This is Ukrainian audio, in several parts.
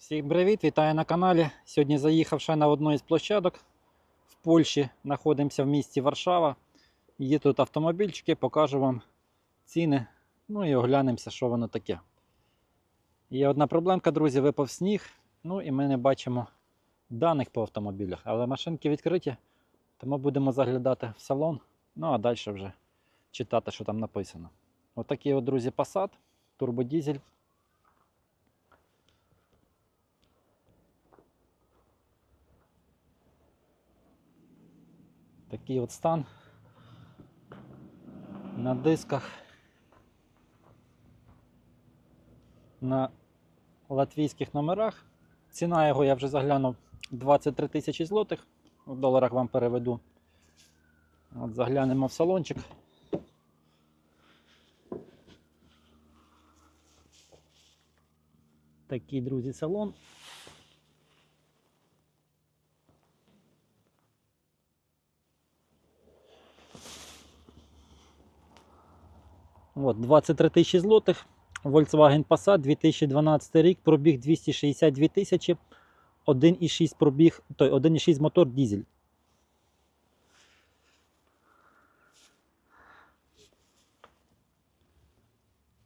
Всім привіт, вітаю на каналі. Сьогодні заїхав ще на одну із площадок в Польщі. Знаходимося в місті Варшава. Є тут автомобільчики, покажу вам ціни. Ну і оглянемося, що воно таке. Є одна проблемка, друзі, випав сніг. Ну і ми не бачимо даних по автомобілях. Але машинки відкриті, тому будемо заглядати в салон. Ну а далі вже читати, що там написано. Отакий от, друзі, Passat, турбодізель. Такий от стан на дисках. На латвійських номерах. Ціна його я вже заглянув 23 тисячі злотих. В доларах вам переведу. От заглянемо в салончик. Такий, друзі, салон. От, 23 тисячі злотих. Volkswagen Passat 2012 рік, пробіг 262 тисячі, 1,6 пробіг, той 1,6 мотор дізель.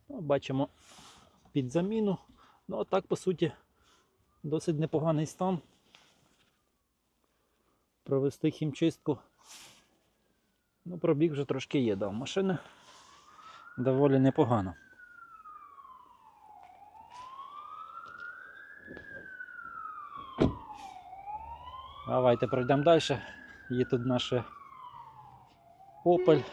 Ну, Бачимо під заміну. Ну, а так, по суті, досить непоганий стан. Провести хімчистку. Ну, пробіг вже трошки є, да, машини доволі непогано. Давайте пройдемо далі. Є тут наше Opel.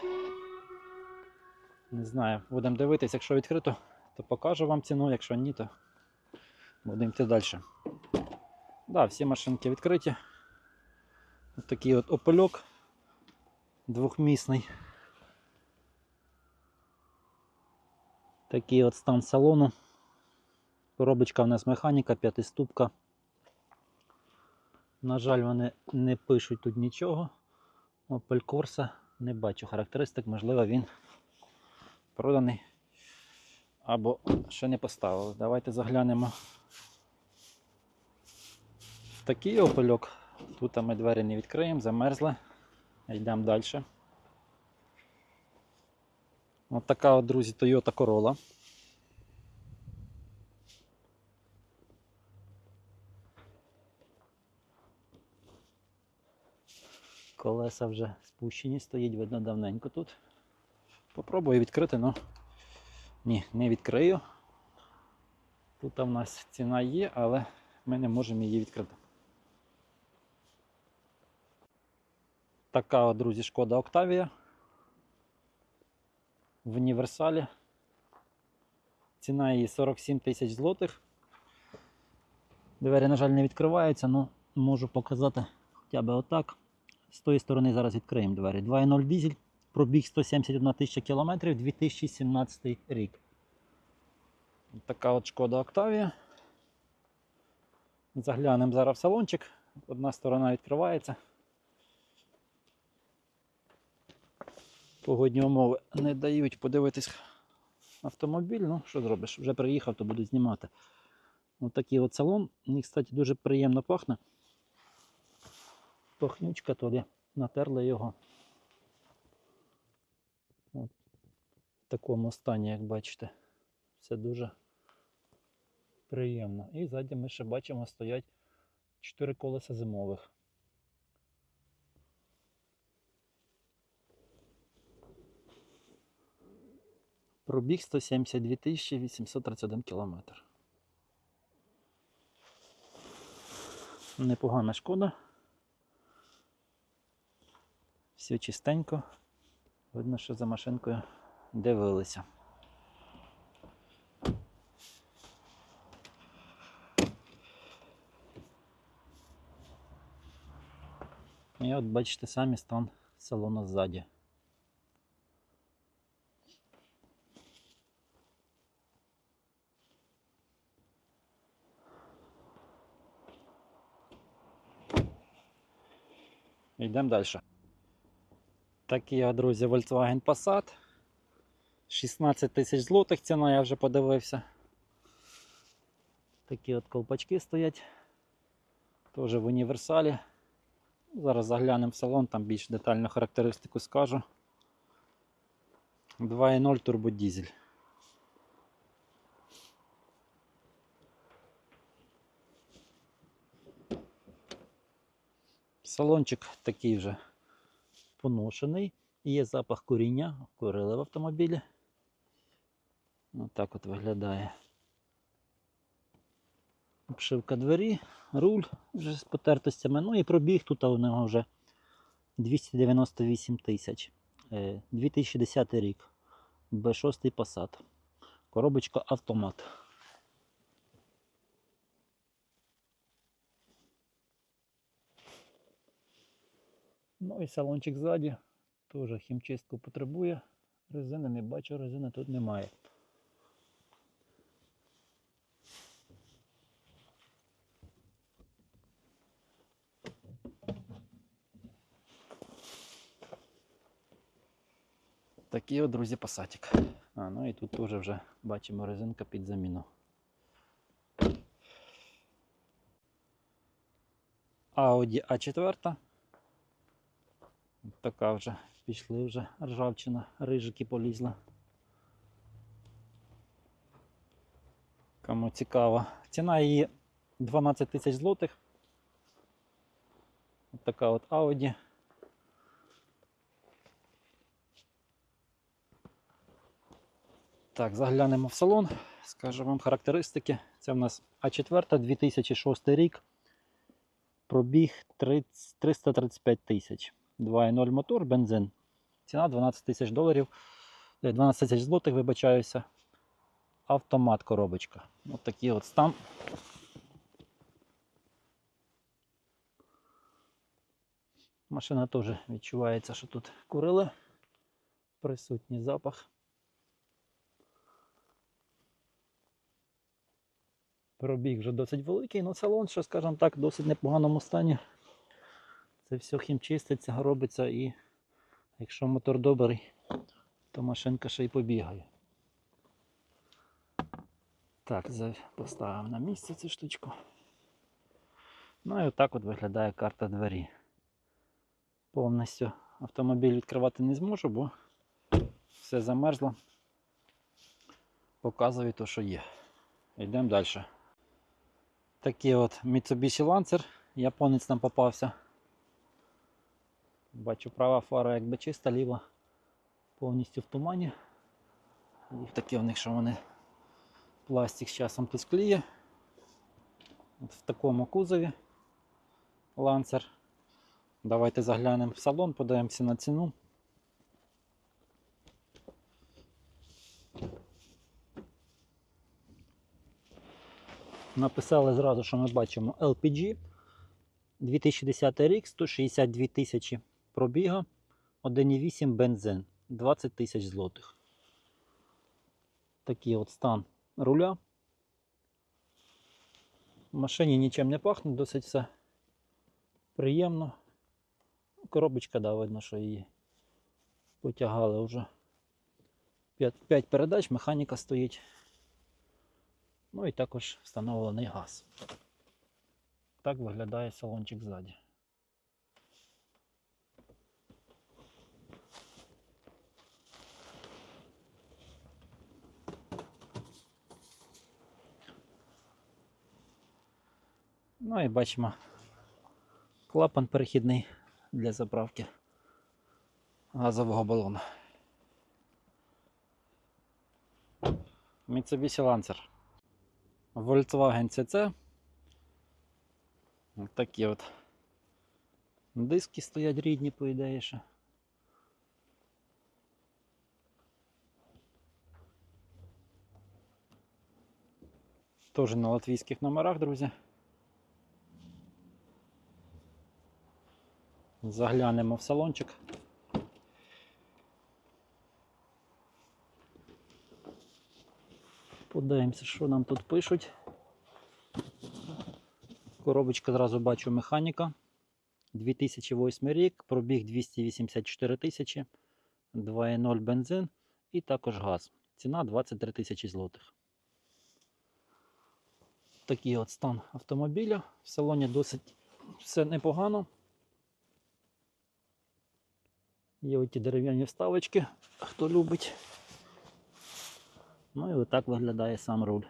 Не знаю, будемо дивитися, якщо відкрито, то покажу вам ціну, якщо ні, то будемо йти далі. Да, всі машинки відкриті. Ось такий от опельок двохмісний. Такий от стан салону. Коробочка в нас механіка, п'ятиступка. На жаль, вони не пишуть тут нічого. Opel Corsa, не бачу характеристик, можливо, він проданий або ще не поставили. Давайте заглянемо в такий опельок. Тут ми двері не відкриємо, замерзли. Йдемо далі. От така от, друзі, Toyota Corolla. Колеса вже спущені, стоїть, видно давненько тут. Попробую відкрити, але ні, не відкрию. Тут у нас ціна є, але ми не можемо її відкрити. Така, друзі, шкода Октавія в універсалі. Ціна її 47 тисяч злотих. Двері, на жаль, не відкриваються, але можу показати хоча б отак. З тої сторони зараз відкриємо двері. 2.0 дизель, пробіг 171 тисяча кілометрів, 2017 рік. Така от шкода Октавія. Заглянемо зараз в салончик. Одна сторона відкривається. Погодні умови не дають подивитись автомобіль. Ну, що зробиш? Вже приїхав, то буду знімати. Ось такий от салон. Мені, кстати, дуже приємно пахне. Пахнючка туди. Натерли його. От. В такому стані, як бачите. Все дуже приємно. І ззаді ми ще бачимо стоять 4 колеса зимових. Пробіг 172 831 кілометр. Непогана шкода. Все чистенько. Видно, що за машинкою дивилися. І от бачите самі стан салону ззаді. Йдемо далі. Такий, друзі, Volkswagen Passat. 16 тисяч злотих ціна, я вже подивився. Такі от колпачки стоять. Теж в універсалі. Зараз заглянемо в салон, там більш детальну характеристику скажу. 2.0 турбодізель. Салончик такий вже поношений. Є запах куріння, курили в автомобілі. Отак от виглядає. Обшивка двері, руль вже з потертостями. Ну і пробіг тут у нього вже 298 тисяч. Е, 2010 рік. Б6 Passat. Коробочка автомат. Ну і салончик ззаді. Теж хімчистку потребує. Резини не бачу, резини тут немає. Такий от, друзі, пасатик. А, ну і тут теж вже бачимо резинка під заміну. Audi A4. Така вже пішли вже ржавчина, рижики полізла. Кому цікаво. Ціна її 12 тисяч злотих. От така от Audi. Так, заглянемо в салон, скажу вам характеристики. Це в нас А4 2006 рік. Пробіг 30 335 тисяч. 2.0 мотор, бензин. Ціна 12 тисяч доларів. е, 12 тисяч злотих, вибачаюся. Автомат коробочка. Ось такий от стан. Машина теж відчувається, що тут курили. Присутній запах. Пробіг вже досить великий, але салон, що, скажімо так, в досить непоганому стані. Це все хімчиститься, робиться і якщо мотор добрий, то машинка ще й побігає. Так, поставимо на місце цю штучку. Ну і отак от виглядає карта двері. Повністю автомобіль відкривати не зможу, бо все замерзло. Показую то, що є. Йдемо далі. Такий от Mitsubishi Lancer. Японець нам попався. Бачу, права фара якби чиста, ліва повністю в тумані. І таке в них, що вони пластик з часом тут скліє. От в такому кузові ланцер. Давайте заглянемо в салон, подивимося на ціну. Написали зразу, що ми бачимо LPG 2010 рік, 162 тисячі пробіга, 1,8 бензин, 20 тисяч злотих. Такий от стан руля. В машині нічим не пахне, досить все приємно. Коробочка, да, видно, що її потягали вже 5, передач, механіка стоїть. Ну і також встановлений газ. Так виглядає салончик ззаді. Ну і бачимо клапан перехідний для заправки газового балона. Mitsubishi Lancer. Volkswagen CC. Ось такі от диски стоять рідні, по ідеї ще. Теж на латвійських номерах, друзі. Заглянемо в салончик. Подивимося, що нам тут пишуть. Коробочка зразу бачу механіка. 2008 рік, пробіг 284 тисячі, 2.0 бензин і також газ. Ціна 23 тисячі злотих. такий от стан автомобіля. В салоні досить все непогано. Є оті дерев'яні вставочки, хто любить. Ну і отак виглядає сам руль.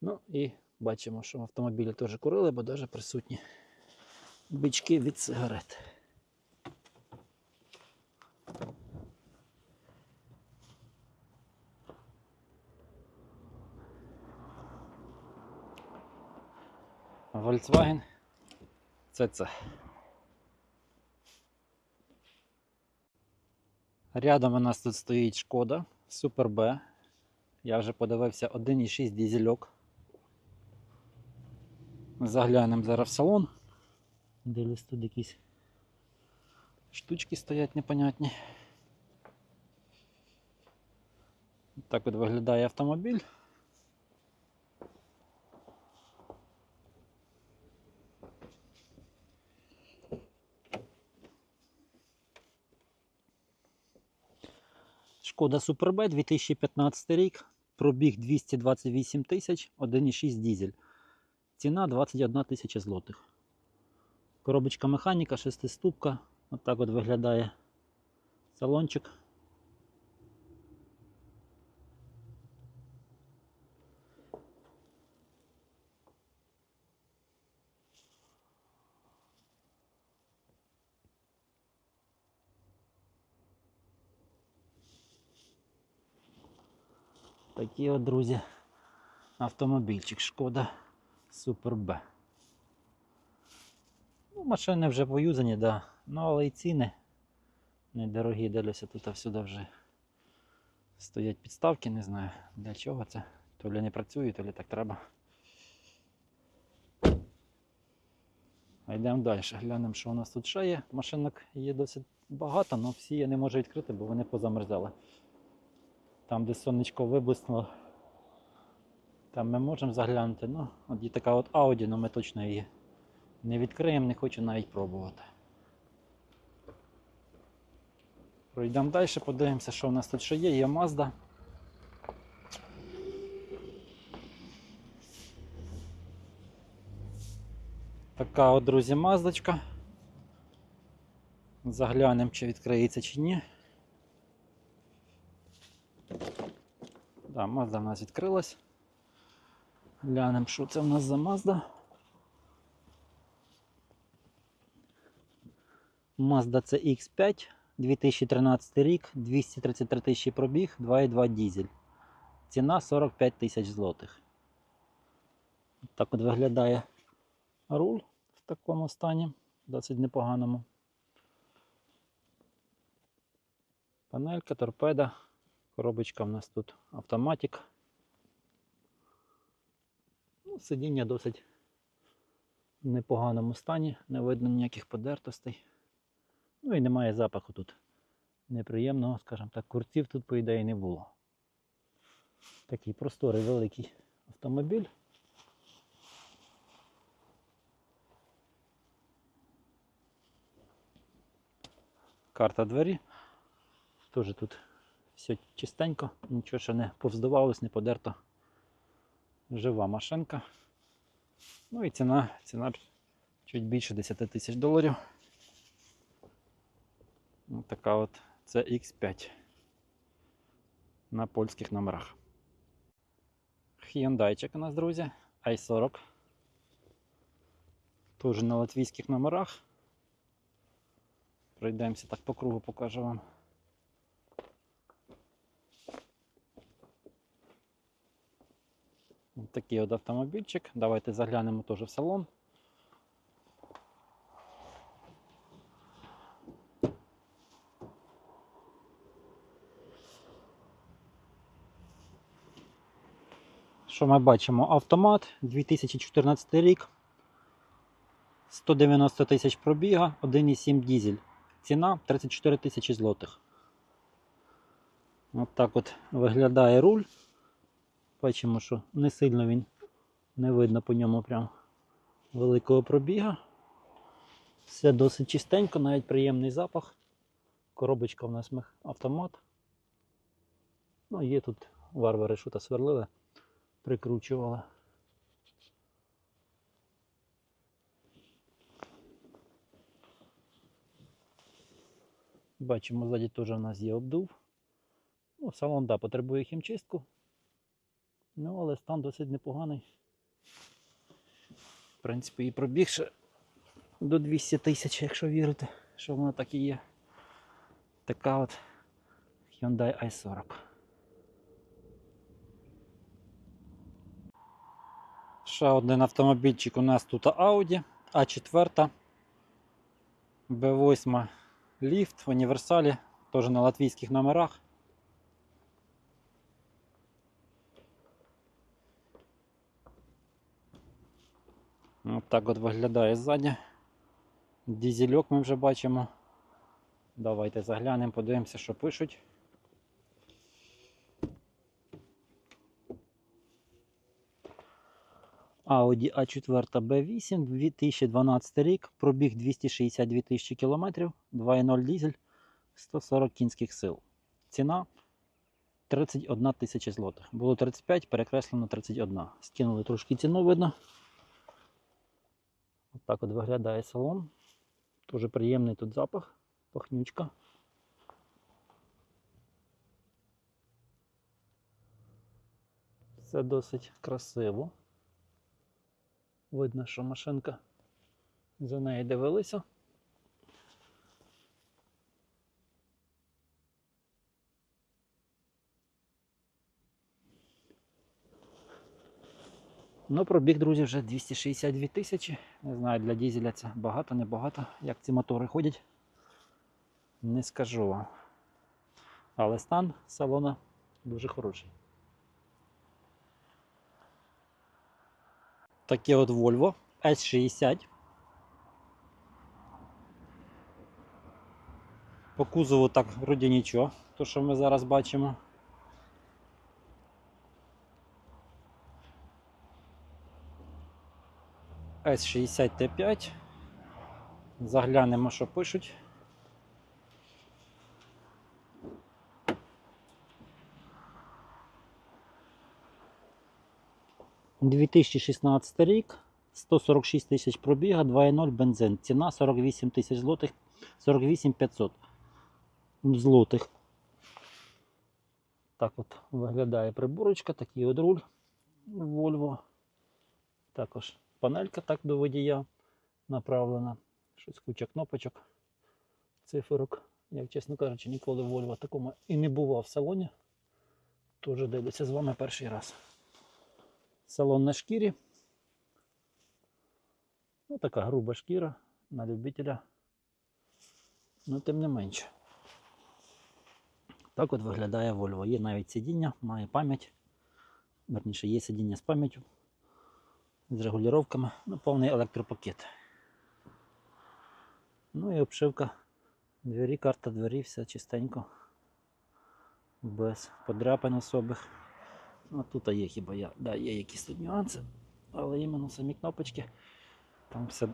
Ну і бачимо, що в автомобілі теж курили, бо навіть присутні бички від сигарет. Volkswagen CC. Рядом у нас тут стоїть шкода Super B. Я вже подивився 1,6 дізельок. Заглянемо зараз в салон. Дивлюсь, тут якісь штучки стоять непонятні. Так от виглядає автомобіль. Шкода Суперб 2015 рік, пробіг 228 тисяч, 1,6 дізель. Ціна 21 тисяча злотих. Коробочка механіка, шестиступка. От так от виглядає салончик. Такий от, друзі, автомобільчик Шкода Super B. Ну, машини вже поюзані, да. Ну, але і ціни недорогі, дивлюся, тут всюди вже стоять підставки, не знаю для чого це. То лі не працює, то лі так треба. А йдемо далі, глянемо, що у нас тут ще є. Машинок є досить багато, але всі я не можу відкрити, бо вони позамерзали. Там, де сонечко виблиснуло, там ми можемо заглянути. Ну, от є така от Audi, але ми точно її не відкриємо, не хочу навіть пробувати. Пройдемо далі, подивимося, що в нас тут ще є. Є Mazda. Така от, друзі, маздочка. Заглянемо, чи відкриється, чи ні. Да, Mazda в нас відкрилась. Глянемо, що це в нас за Mazda. Mazda CX5, 2013 рік, 233 тисячі пробіг, 2,2 дізель. Ціна 45 тисяч злотих. Так от виглядає руль в такому стані, досить непоганому. Панелька, торпеда, коробочка в нас тут автоматик. Ну, сидіння досить в непоганому стані, не видно ніяких подертостей. Ну і немає запаху тут неприємного, скажімо так, курців тут, по ідеї, не було. Такий просторий великий автомобіль. Карта двері. Теж тут все чистенько, нічого ще не повздавалось, не подерто. Жива машинка. Ну і ціна, ціна чуть більше 10 тисяч доларів. Ось така от це X5 на польських номерах. Hyundai у нас, друзі, i40. Теж на латвійських номерах. Пройдемося так по кругу, покажу вам. Такий от автомобільчик. Давайте заглянемо теж в салон. Що ми бачимо? Автомат 2014 рік. 190 тисяч пробіга, 1,7 дізель. Ціна 34 тисячі злотих. От от виглядає руль. Бачимо, що не сильно він не видно по ньому прям великого пробіга. Все досить чистенько, навіть приємний запах. Коробочка в нас автомат. Ну, є тут варвари, що то сверлили, прикручували. Бачимо, ззаді теж у нас є обдув. Ну, салон, да, потребує хімчистку. Ну, але стан досить непоганий. В принципі, і пробіг ще до 200 тисяч, якщо вірити, що воно так і є. Така от Hyundai i40. Ще один автомобільчик у нас тут Audi А4. B8 ліфт в універсалі, теж на латвійських номерах. От так от виглядає ззаді. Дізельок ми вже бачимо. Давайте заглянемо, подивимося, що пишуть. Audi A4 B8 2012 рік, пробіг 262 тисячі кілометрів, 2.0 дизель, 140 кінських сил. Ціна 31 тисяча злотих. Було 35, перекреслено 31. Скинули трошки ціну, видно. Так от виглядає салон. Дуже приємний тут запах, пахнючка. Все досить красиво. Видно, що машинка за нею дивилися. Ну, пробіг, друзі, вже 262 тисячі. Не знаю, для дізеля це багато, не багато. Як ці мотори ходять, не скажу вам. Але стан салона дуже хороший. Таке от Volvo S60. По кузову так вроді нічого, то що ми зараз бачимо. S60 T5. Заглянемо, що пишуть. – 2016 рік, 146 тисяч пробіга, 2.0 бензин. Ціна 48 тисяч злотих, 48 500 злотих. Так от виглядає приборочка, такий от руль Volvo. Також панелька так до водія направлена. Щось куча кнопочок, циферок. Як чесно кажучи, ніколи в Volvo такому і не бував в салоні. Тоже дивлюся з вами перший раз. Салон на шкірі. Ну, така груба шкіра на любителя. Ну, тим не менше. Так от виглядає Volvo. Є навіть сидіння, має пам'ять. Верніше, є сидіння з пам'яттю з регулюваннями, ну, повний електропакет. Ну і обшивка двері, карта двері, все чистенько, без подряпин особих. Ну, тут є хіба я, да, є якісь тут нюанси, але іменно самі кнопочки, там все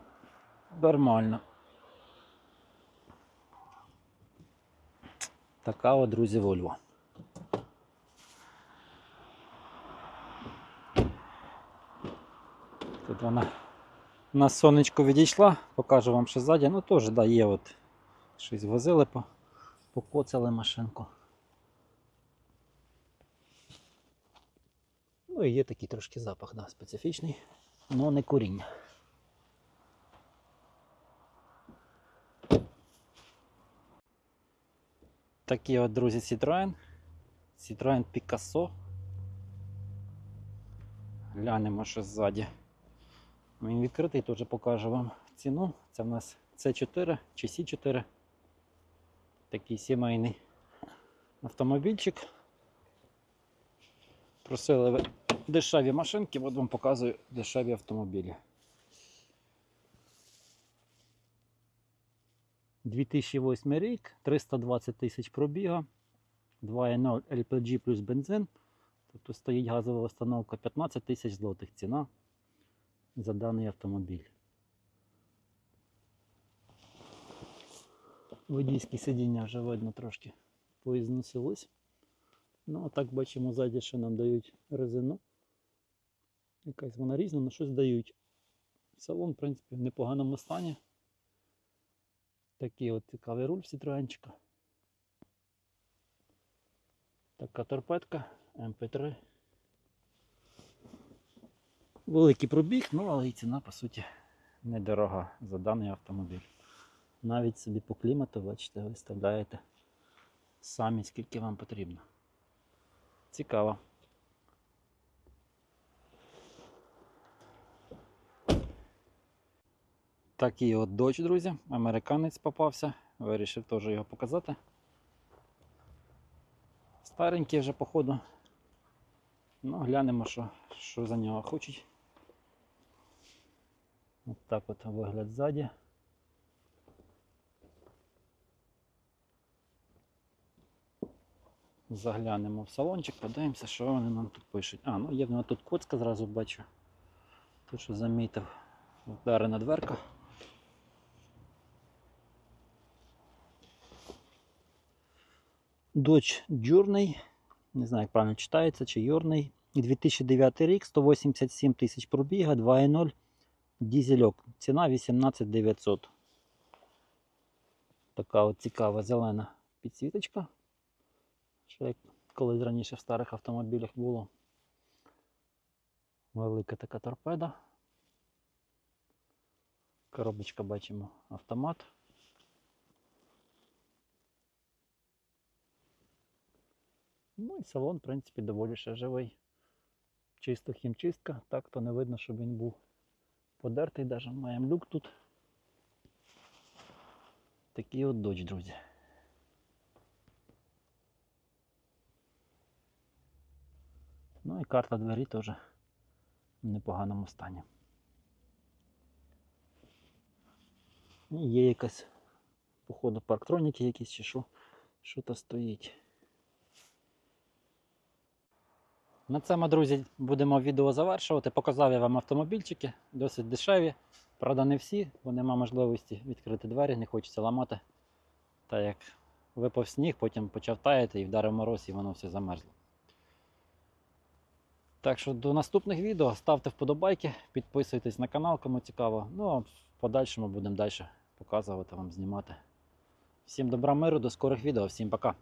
нормально. Така от, друзі, Volvo. Тут вона на сонечко відійшла, покажу вам ще ззаді. Ну теж да, є от щось возили, по- покоцали машинку. Ну і є такий трошки запах, да, специфічний, але не коріння. Такі от, друзі, Citroen. Citroen Picasso. Глянемо, що ззаді. Він відкритий, теж покажу вам ціну. Це в нас C4 чи C4. Такий сімейний автомобільчик. Просили ви дешеві машинки, от вам показую дешеві автомобілі. 2008 рік, 320 тисяч пробіга, 2.0 LPG плюс бензин. Тобто стоїть газова установка 15 тисяч злотих ціна за даний автомобіль. Водійське сидіння вже видно трошки поізносилось. Ну, а так бачимо ззаді, що нам дають резину. Якась вона різна, але щось дають. Салон, в принципі, в непоганому стані. Такий от цікавий руль Citroenчика. Така торпедка МП3. Великий пробіг, ну але і ціна, по суті, недорога за даний автомобіль. Навіть собі по клімату, бачите, виставляєте самі, скільки вам потрібно. Цікаво. Такий от дощ, друзі. Американець попався. Вирішив теж його показати. Старенький вже, походу. Ну, глянемо, що, що за нього хочуть. От так от вигляд ззаді. Заглянемо в салончик, подивимося, що вони нам тут пишуть. А, ну є в нього тут коцка зразу бачу. Тут що замітив. Вдарена дверка. Dodge Journey. Не знаю, як правильно читається, чи Journey. 2009 рік, 187 тисяч пробіга, 2.0 дізельок. Ціна 18 900. Така от цікава зелена підсвіточка. Що як колись раніше в старих автомобілях було. Велика така торпеда. Коробочка бачимо автомат. Ну і салон, в принципі, доволі ще живий. Чисто хімчистка, так то не видно, щоб він був подертий, навіть маємо люк тут. Такий от дощ, друзі. Ну і карта двері теж в непоганому стані. І є якась, походу, парктроніки якісь чи що, що то стоїть. На цьому, друзі, будемо відео завершувати. Показав я вам автомобільчики, досить дешеві. Правда, не всі, бо нема можливості відкрити двері, не хочеться ламати. Та як випав сніг, потім почав таяти і вдарив мороз, і воно все замерзло. Так що до наступних відео ставте вподобайки, підписуйтесь на канал, кому цікаво. Ну а в подальшому будемо далі показувати вам, знімати. Всім добра миру, до скорих відео, всім пока.